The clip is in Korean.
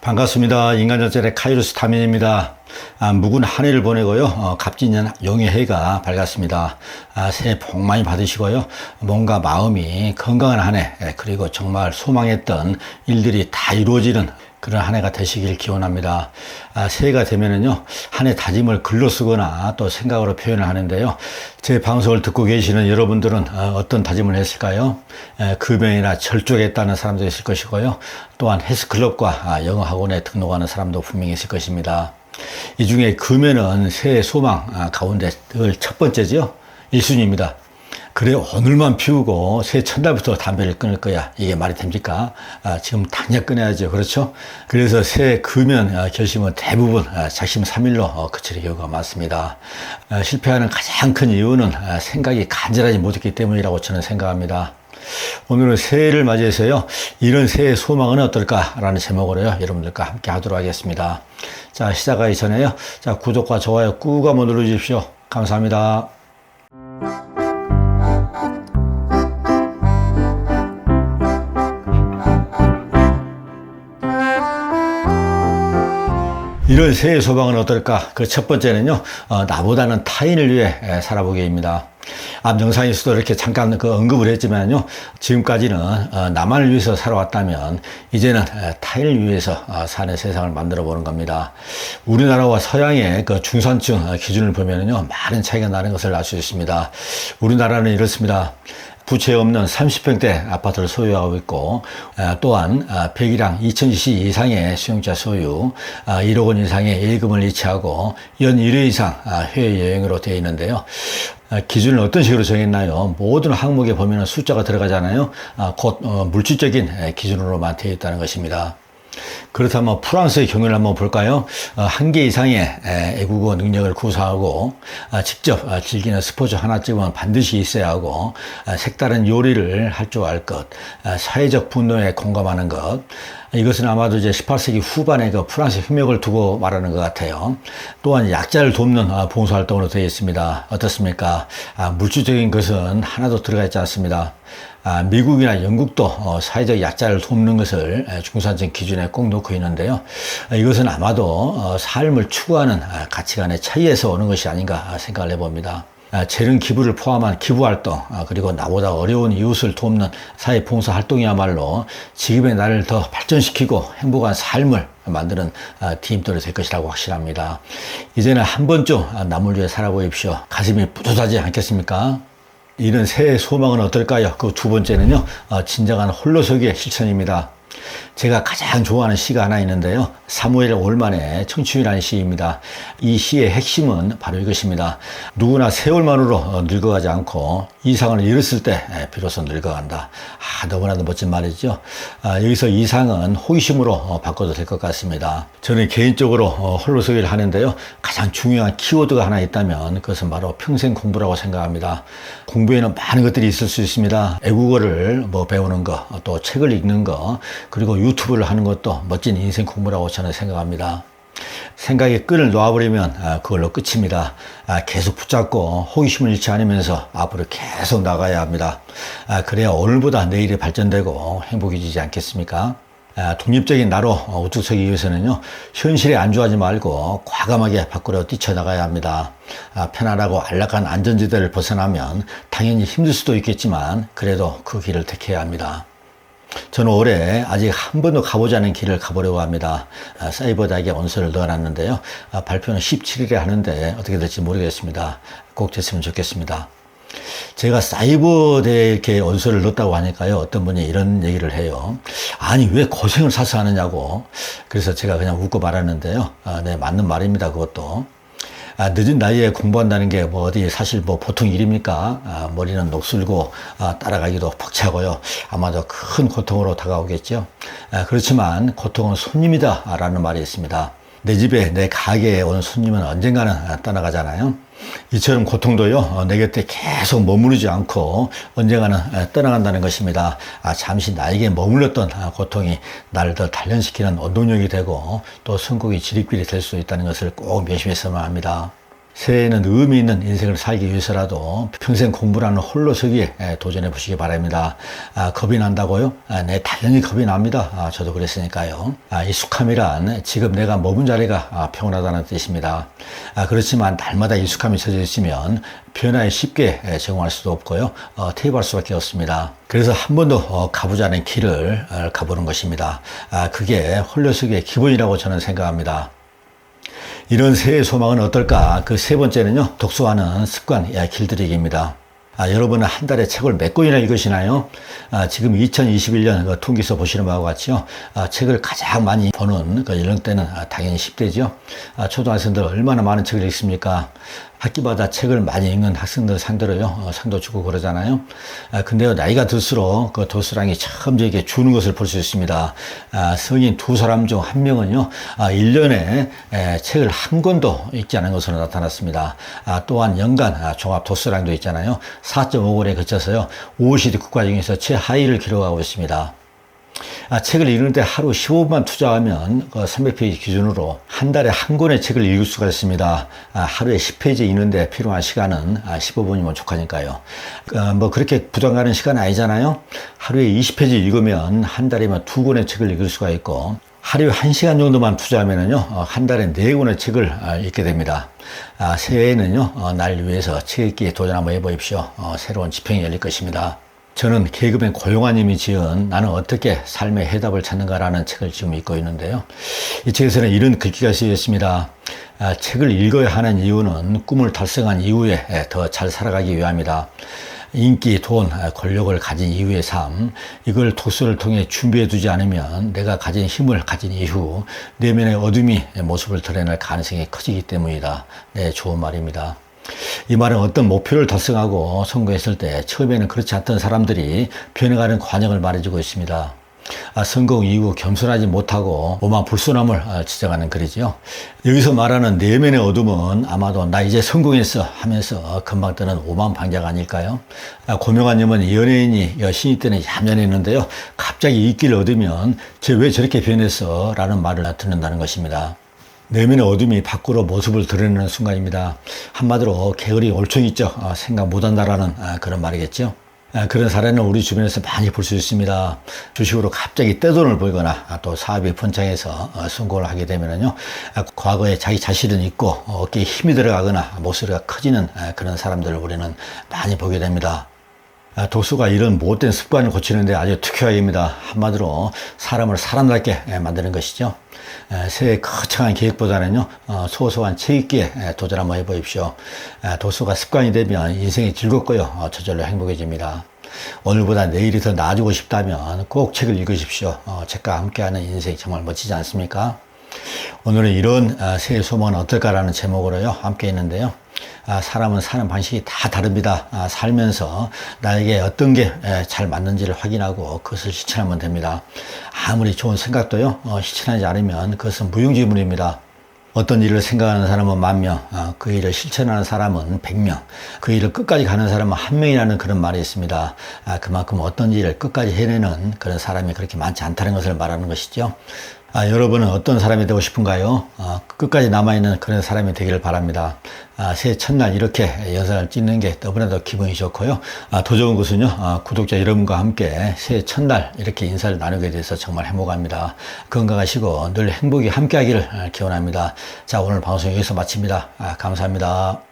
반갑습니다. 인간전설의 카이루스 타민입니다. 아, 묵은 한 해를 보내고요. 어, 갑진년 용의 해가 밝았습니다. 아, 새해 복 많이 받으시고요. 뭔가 마음이 건강한 한 해, 예, 그리고 정말 소망했던 일들이 다 이루어지는 그런 한 해가 되시길 기원합니다. 아, 새해가 되면은요, 한 해 다짐을 글로 쓰거나 또 생각으로 표현을 하는데요. 제 방송을 듣고 계시는 여러분들은 어, 떤 다짐을 했을까요? 에, 급여이나 절족했다는 사람도 있을 것이고요. 또한 헬스클럽과 아, 영어 학원에 등록하는 사람도 분명히 있을 것입니다. 이 중에 금연은 새해 소망 아, 가운데 늘첫 번째죠. 1순위입니다. 그래 오늘만 피우고 새해 첫날부터 담배를 끊을 거야. 이게 말이 됩니까? 아, 지금 당장 끊어야죠. 그렇죠? 그래서 새해 금연 아, 결심은 대부분 아, 작심 삼일로 어, 그치는 경우가 많습니다. 아, 실패하는 가장 큰 이유는 아, 생각이 간절하지 못했기 때문이라고 저는 생각합니다. 오늘은 새해를 맞이해서요 이런 새해 소망은 어떨까라는 제목으로요 여러분들과 함께 하도록 하겠습니다. 자 시작하기 전에요. 자 구독과 좋아요 꾹 한번 눌러주십시오. 감사합니다 이런 새해 소망은 어떨까? 그 첫 번째는요, 어, 나보다는 타인을 위해 에, 살아보기입니다. 앞 영상에서도 이렇게 잠깐 그 언급을 했지만요, 지금까지는 어, 나만을 위해서 살아왔다면, 이제는 에, 타인을 위해서 어, 사는 세상을 만들어 보는 겁니다. 우리나라와 서양의 그 중산층 어, 기준을 보면요, 많은 차이가 나는 것을 알 수 있습니다. 우리나라는 이렇습니다. 부채 없는 30평대 아파트를 소유하고 있고 아, 또한 100이랑 2000cc 이상의 수용자 소유 1억 원 이상의 예금을 이체하고 연 1회 이상 아, 해외여행으로 되어 있는데요. 아, 기준을 어떤 식으로 정했나요? 모든 항목에 보면 숫자가 들어가잖아요. 곧 어, 물질적인 기준으로만 되어 있다는 것입니다. 그렇다면 프랑스의 경우를 한번 볼까요? 어, 한개 이상의 애국어 능력을 구사하고 아, 직접 아, 즐기는 스포츠 하나쯤은 반드시 있어야 하고 아, 색다른 요리를 할 줄 알 것, 사회적 분노에 공감하는 것, 이것은 아마도 이제 18세기 후반에 그 프랑스 혁명을 두고 말하는 것 같아요. 또한 약자를 돕는 봉사활동으로 되어 있습니다. 어떻습니까? 물질적인 것은 하나도 들어가 있지 않습니다. 아, 미국이나 영국도 어, 사회적 약자를 돕는 것을 중산층 기준에 꼭 놓고 있는데요. 아, 이것은 아마도 어, 삶을 추구하는 아, 가치관의 차이에서 오는 것이 아닌가 생각을 해봅니다. 재능 기부를 포함한 기부 활동 그리고 나보다 어려운 이웃을 돕는 사회 봉사 활동이야말로 지금의 나를 더 발전시키고 행복한 삶을 만드는 팀들이 될 것이라고 확신합니다. 이제는 한 번쯤 남을 위해 살아보십시오. 가슴이 뿌듯하지 않겠습니까? 이런 새해 소망은 어떨까요? 그 두 번째는요, 어, 진정한 홀로서기의 실천입니다. 제가 가장 좋아하는 시가 하나 있는데요. 사무엘 올만의 청춘이라는 시입니다. 이 시의 핵심은 바로 이것입니다. 누구나 세월만으로 어, 늙어가지 않고 이상을 잃었을 때 비로소 늙어간다. 아, 너무나도 멋진 말이죠. 아, 여기서 이상은 호기심으로 어, 바꿔도 될 것 같습니다. 저는 개인적으로 어, 홀로서기를 하는데요. 가장 중요한 키워드가 하나 있다면 그것은 바로 평생 공부라고 생각합니다. 공부에는 많은 것들이 있을 수 있습니다. 애국어를 뭐 배우는 거, 또 책을 읽는 거, 그리고 유튜브를 하는 것도 멋진 인생 공부라고 저는 생각합니다. 생각의 끈을 놓아버리면 아, 그걸로 끝입니다. 아, 계속 붙잡고 호기심을 잃지 않으면서 앞으로 계속 나가야 합니다. 아, 그래야 오늘보다 내일이 발전되고 행복해지지 않겠습니까? 독립적인 나로 우뚝 서기 위해서는요, 현실에 안주하지 말고 과감하게 밖으로 뛰쳐나가야 합니다. 편안하고 안락한 안전지대를 벗어나면 당연히 힘들 수도 있겠지만, 그래도 그 길을 택해야 합니다. 저는 올해 아직 한 번도 가보지 않은 길을 가보려고 합니다. 아, 사이버 대학에 원서를 넣어놨는데요. 아, 발표는 17일에 하는데 어떻게 될지 모르겠습니다. 꼭 됐으면 좋겠습니다. 제가 사이버대에 이렇게 원서를 넣었다고 하니까요. 어떤 분이 이런 얘기를 해요. 아니, 왜 고생을 사서 하느냐고. 그래서 제가 그냥 웃고 말았는데요. 아, 네, 맞는 말입니다. 그것도. 아, 늦은 나이에 공부한다는 게 뭐 어디 사실 뭐 보통 일입니까? 아, 머리는 녹슬고 아, 따라가기도 벅차고요. 아마도 큰 고통으로 다가오겠죠. 아, 그렇지만 고통은 손님이다라는 말이 있습니다. 내 집에 내 가게에 오는 손님은 언젠가는 떠나가잖아요. 이처럼 고통도요, 어, 내 곁에 계속 머무르지 않고 언젠가는 떠나간다는 것입니다. 아, 잠시 나에게 머물렀던 아, 고통이 나를 더 단련시키는 원동력이 되고 또 성공의 지름길이 될 수 있다는 것을 꼭 명심했어야만 합니다. 새해에는 의미 있는 인생을 살기 위해서라도 평생 공부라는 홀로 서기에 에, 도전해 보시기 바랍니다. 아, 겁이 난다고요? 아, 네, 당연히 겁이 납니다. 아, 저도 그랬으니까요. 아, 익숙함이란 지금 내가 머문 자리가 아, 평온하다는 뜻입니다. 아, 그렇지만 날마다 익숙함이 쳐져 있으면 변화에 쉽게 에, 적응할 수도 없고요. 어, 퇴입할 수밖에 없습니다. 그래서 한 번도 어, 가보지 않은 길을 어, 가보는 것입니다. 아, 그게 홀로 서기의 기본이라고 저는 생각합니다. 이런 새해 소망은 어떨까? 그 세 번째는요, 독서하는 습관, 야, 길들이기입니다. 아, 여러분은 한 달에 책을 몇 권이나 읽으시나요? 아, 지금 2021년 그 통기서 보시는 바와 같이요. 아, 책을 가장 많이 보는 그 연령대는 아, 당연히 10대죠. 아, 초등학생들 얼마나 많은 책을 읽습니까? 학기마다 책을 많이 읽는 학생들 상대로요, 어, 상도 주고 그러잖아요. 아, 근데요, 나이가 들수록 그 도수량이 점점하게 주는 것을 볼 수 있습니다. 아, 성인 두 사람 중 한 명은요, 아, 1년에 에, 책을 한 권도 읽지 않은 것으로 나타났습니다. 아, 또한 연간 아, 종합 도수량도 있잖아요. 4.5권에 그쳐서요, OECD 국가 중에서 최하위를 기록하고 있습니다. 아, 책을 읽는데 하루 15분만 투자하면 그 300페이지 기준으로 한 달에 한 권의 책을 읽을 수가 있습니다. 아, 하루에 10페이지 읽는데 필요한 시간은 아, 15분이면 족하니까요. 어, 뭐 그렇게 부담 가는 시간 아니잖아요. 하루에 20페이지 읽으면 한 달이면 두 권의 책을 읽을 수가 있고 하루에 한 시간 정도만 투자하면은요, 어, 한 달에 네 권의 책을 아, 읽게 됩니다. 아, 새해에는요, 어, 날 위해서 책 읽기에 도전 한번 해보십시오. 어, 새로운 지평이 열릴 것입니다. 저는 개그맨 고용환님이 지은 나는 어떻게 삶의 해답을 찾는가라는 책을 지금 읽고 있는데요. 이 책에서는 이런 글귀가 쓰여 있습니다. 아, 책을 읽어야 하는 이유는 꿈을 달성한 이후에 더 잘 살아가기 위함이다. 인기, 돈, 아, 권력을 가진 이후의 삶, 이걸 독서를 통해 준비해 두지 않으면 내가 가진 힘을 가진 이후 내면의 어둠이 모습을 드러낼 가능성이 커지기 때문이다. 네, 좋은 말입니다. 이 말은 어떤 목표를 달성하고 성공했을 때 처음에는 그렇지 않던 사람들이 변해가는 과정을 말해주고 있습니다. 아, 성공 이후 겸손하지 못하고 오만 불순함을 아, 지적하는 글이죠. 여기서 말하는 내면의 어둠은 아마도 나 이제 성공했어 하면서 금방 뜨는 오만 방자가 아닐까요? 아, 고명환님은 연예인이 여신이 때는 얌전했는데요. 갑자기 인기를 얻으면 쟤 왜 저렇게 변했어? 라는 말을 듣는다는 것입니다. 내면의 어둠이 밖으로 모습을 드러내는 순간입니다. 한마디로 게으리 올챙이죠. 아, 생각 못한다라는 아, 그런 말이겠죠. 아, 그런 사례는 우리 주변에서 많이 볼 수 있습니다. 주식으로 갑자기 떼돈을 벌거나 또 사업이 번창해서 어, 성공을 하게 되면요. 과거에 자기 자신은 있고 어, 어깨에 힘이 들어가거나 목소리가 커지는 그런 사람들을 우리는 많이 보게 됩니다. 독서가 이런 못된 습관을 고치는데 아주 특효약입니다. 한마디로 사람을 사람답게 만드는 것이죠. 새해 거창한 계획보다는요, 어, 소소한 책 읽기에 도전 한번 해보십시오. 독서가 습관이 되면 인생이 즐겁고요, 어, 저절로 행복해집니다. 오늘보다 내일이 더 나아지고 싶다면 꼭 책을 읽으십시오. 어, 책과 함께하는 인생 정말 멋지지 않습니까? 오늘은 이런 새해 소망은 어떨까라는 제목으로요, 함께 했는데요. 아, 사람은 사는 방식이 다 다릅니다. 아, 살면서 나에게 어떤 게 잘 맞는지를 확인하고 그것을 실천하면 됩니다. 아무리 좋은 생각도요, 어, 실천하지 않으면 그것은 무용지물입니다. 어떤 일을 생각하는 사람은 만 명, 어, 그 일을 실천하는 사람은 백 명, 그 일을 끝까지 가는 사람은 한 명이라는 그런 말이 있습니다. 아, 그만큼 어떤 일을 끝까지 해내는 그런 사람이 그렇게 많지 않다는 것을 말하는 것이죠. 아, 여러분은 어떤 사람이 되고 싶은가요? 아, 끝까지 남아있는 그런 사람이 되기를 바랍니다. 아, 새해 첫날 이렇게 영상을 찍는 게 너무나도 기분이 좋고요. 아, 더 좋은 것은요, 아, 구독자 여러분과 함께 새해 첫날 이렇게 인사를 나누게 돼서 정말 행복합니다. 건강하시고 늘 행복이 함께 하기를 기원합니다. 자, 오늘 방송 여기서 마칩니다. 아, 감사합니다.